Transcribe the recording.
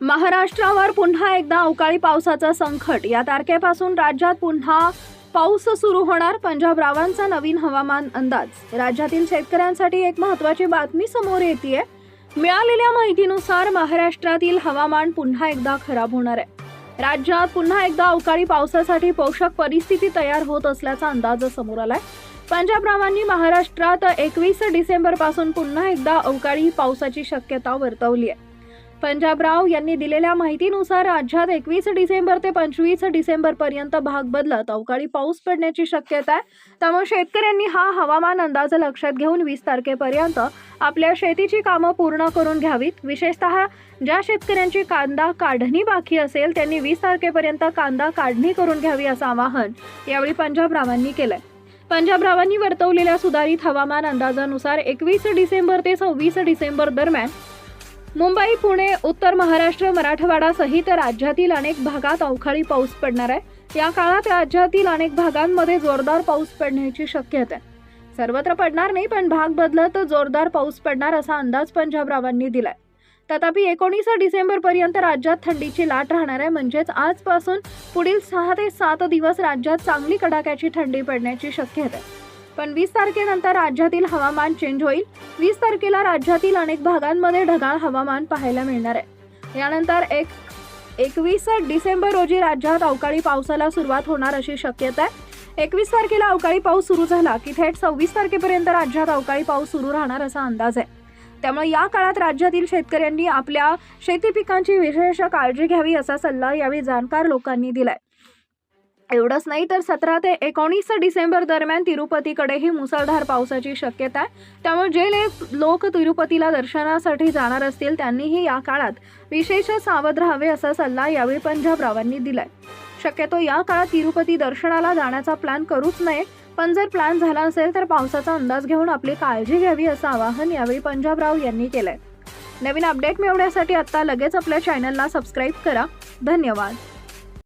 महाराष्ट्रावर पुन्हा एकदा अवकाळी पावसाचं संकट. या तारखेपासून राज्यात पुन्हा पाऊस सुरू होणार. पंजाबरावांचा नवीन हवामान अंदाज. राज्यातील शेतकऱ्यांसाठी एक महत्त्वाची बातमी समोर येते मिळालेल्या माहितीनुसार महाराष्ट्रातील हवामान पुन्हा एकदा खराब होणार आहे. राज्यात पुन्हा एकदा अवकाळी पावसासाठी पोषक परिस्थिती तयार होत असल्याचा अंदाज समोर आलाय. पंजाबरावांनी महाराष्ट्रात एकवीस डिसेंबरपासून पुन्हा एकदा अवकाळी पावसाची शक्यता वर्तवली आहे. पंजाबराव यांनी दिलेल्या माहितीनुसार राज्यात एकवीस डिसेंबर ते पंचवीस डिसेंबर पर्यंत भाग बदलत अवकाळी पाऊस पडण्याची शक्यता आहे. त्यामुळे शेतकऱ्यांनी हा हवामान अंदाज लक्षात घेऊन वीस तारखेपर्यंत आपल्या शेतीची कामं पूर्ण करून घ्यावीत. विशेषतः ज्या शेतकऱ्यांची कांदा काढणी बाकी असेल त्यांनी वीस तारखेपर्यंत कांदा काढणी करून घ्यावी असं आवाहन यावेळी पंजाबरावांनी केलंय. पंजाबरावांनी वर्तवलेल्या सुधारित हवामान अंदाजानुसार एकवीस डिसेंबर ते सव्वीस डिसेंबर दरम्यान मुंबई पुणे उत्तर महाराष्ट्र मराठवाडा सहित राज्यातील अनेक भागात अवकाळी पाऊस पडणार आहे. या काळात राज्यातील अनेक भागांमध्ये जोरदार पाऊस पडण्याची शक्यता आहे. सर्वत्र पडणार नाही पण भाग बदलत जोरदार पाऊस पडणार असा अंदाज पंजाबरावांनी दिलाय. तथापि एकोणीस डिसेंबर पर्यंत राज्यात थंडीची लाट राहणार आहे. म्हणजेच आजपासून पुढील सहा ते सात दिवस राज्यात चांगली कडाक्याची थंडी पडण्याची शक्यता आहे. पण वीस तारखेनंतर राज्यातील हवामान चेंज होईल. वीस तारखेला राज्यातील अनेक भागांमध्ये ढगाळ हवामान पाहायला मिळणार आहे. यानंतर एक एकवीस डिसेंबर रोजी राज्यात अवकाळी पावसाला सुरुवात होणार अशी शक्यता आहे. एकवीस तारखेला अवकाळी पाऊस सुरू झाला की थेट सव्वीस तारखेपर्यंत राज्यात अवकाळी पाऊस सुरू राहणार असा अंदाज आहे. त्यामुळे या काळात राज्यातील शेतकऱ्यांनी आपल्या शेती पिकांची विशेष काळजी घ्यावी असा सल्ला यावेळी जाणकार लोकांनी दिलाय. एवढंच नाही तर सतरा ते एकोणीस डिसेंबर दरम्यान तिरुपतीकडेही मुसळधार पावसाची शक्यता आहे. त्यामुळे जे लोक तिरुपतीला दर्शनासाठी जाणार असतील त्यांनीही या काळात विशेष सावध राहावे असा सल्ला यावेळी पंजाबरावांनी दिलाय. शक्यतो या काळात तिरुपती दर्शनाला जाण्याचा प्लॅन करूच नये पण जर प्लॅन झाला असेल तर पावसाचा अंदाज घेऊन आपली काळजी घ्यावी असं आवाहन यावेळी पंजाबराव यांनी केलंय. नवीन अपडेट मिळवण्यासाठी आत्ता लगेच आपल्या चॅनलला सबस्क्राईब करा. धन्यवाद.